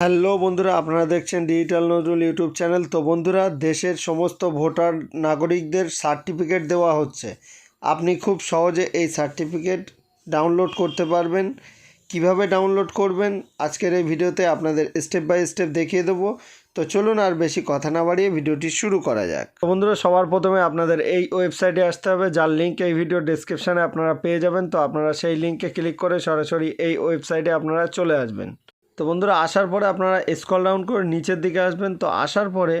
Hello বন্ধুরা, আপনারা দেখছেন ডিজিটাল নজরুল ইউটিউব চ্যানেল তো বন্ধুরা, দেশের সমস্ত ভোটার নাগরিকদের সার্টিফিকেট দেওয়া হচ্ছে। আপনি খুব সহজে এই সার্টিফিকেট ডাউনলোড করতে পারবেন। কীভাবে ডাউনলোড করবেন, আজকের এই ভিডিওতে আপনাদের স্টেপ বাই স্টেপ দেখিয়ে দেবো। তো চলুন আর বেশি কথা না বাড়িয়ে ভিডিওটি শুরু করা যাক। তো বন্ধুরা, সবার প্রথমে আপনাদের এই ওয়েবসাইটে আসতে হবে, যার লিঙ্ক এই ভিডিও ডিসক্রিপশানে আপনারা পেয়ে যাবেন। তো আপনারা সেই লিঙ্কে ক্লিক করে সরাসরি এই ওয়েবসাইটে আপনারা চলে আসবেন। তো বন্ধুরা, আসার পরে আপনারা স্কল ডাউন করে নিচের দিকে আসবেন। তো আসার পরে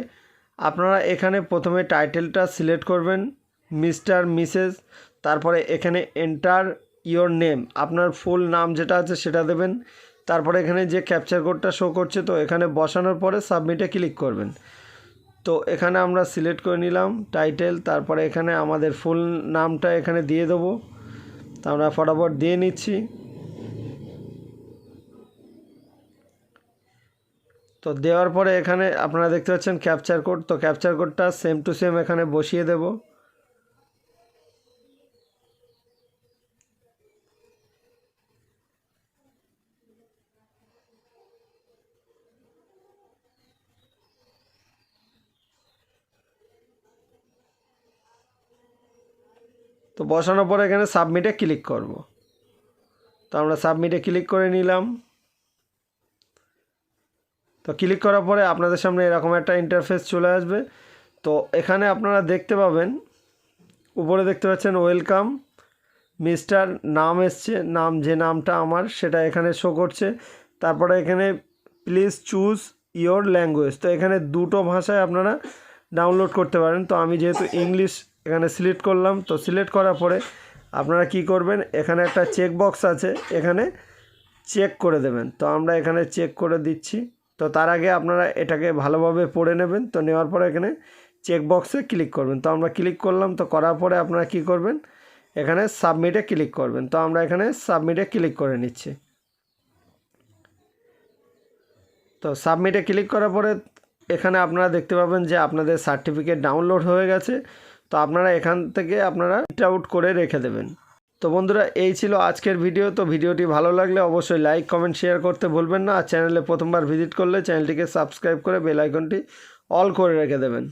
আপনারা এখানে প্রথমে টাইটেলটা সিলেক্ট করবেন মিস্টার মিসেস তারপরে এখানে এন্টার ইয়োর নেম আপনার ফুল নাম যেটা আছে সেটা দেবেন। তারপরে এখানে যে ক্যাপচার কোডটা শো করছে, তো এখানে বসানোর পরে সাবমিটে ক্লিক করবেন। তো এখানে আমরা সিলেক্ট করে নিলাম টাইটেল তারপরে এখানে আমাদের ফুল নামটা এখানে দিয়ে দেবো। তো আমরা ফটাফট দিয়ে নিচ্ছি। তো দেওয়ার পরে এখানে আপনারা দেখতে পাচ্ছেন ক্যাপচার কোড তো ক্যাপচার কোডটা সেম টু সেম এখানে বসিয়ে দেব। তো বসানোর পরে এখানে সাবমিটে ক্লিক করব। তো আমরা সাবমিটে ক্লিক করে নিলাম। তো ক্লিক করার পরে আপনাদের সামনে এরকম একটা ইন্টারফেস চলে আসবে। তো এখানে আপনারা দেখতে পাবেন, উপরে দেখতে পাচ্ছেন ওয়েলকাম মিস্টার নাম এসছে, নাম যে নামটা আমার সেটা এখানে শো করছে। তারপরে এখানে প্লিজ চুজ ইয়োর ল্যাঙ্গুয়েজ তো এখানে দুটো ভাষায় আপনারা ডাউনলোড করতে পারেন। তো আমি যেহেতু ইংলিশ এখানে সিলেক্ট করলাম, তো সিলেক্ট করার পরে আপনারা কি করবেন, এখানে একটা চেক বক্স আছে, এখানে চেক করে দেবেন। তো আমরা এখানে চেক করে দিচ্ছি। তো তার আগে আপনারা এটাকে ভালোভাবে পড়ে নেবেন। তো নেওয়ার পরে এখানে চেক বক্সে ক্লিক করবেন। তো আমরা ক্লিক করলাম, তো করার পরে আপনারা কি করবেন? এখানে সাবমিটে ক্লিক করবেন। তো আমরা এখানে সাবমিটে ক্লিক করে নিচ্ছি। তো সাবমিটে ক্লিক করার পরে এখানে আপনারা দেখতে পাবেন যে আপনাদের সার্টিফিকেট ডাউনলোড হয়ে গেছে। তো আপনারা এখান থেকে আপনারা প্রিন্ট আউট করে রেখে দেবেন। তো বন্ধুরা, এই ছিল আজকের ভিডিও। তো ভিডিওটি ভালো লাগলে অবশ্যই লাইক, কমেন্ট, শেয়ার করতে ভুলবেন না। আর চ্যানেলে প্রথমবার ভিজিট করলে চ্যানেলটিকে সাবস্ক্রাইব করে বেল আইকনটি অল করে রেখে দেবেন।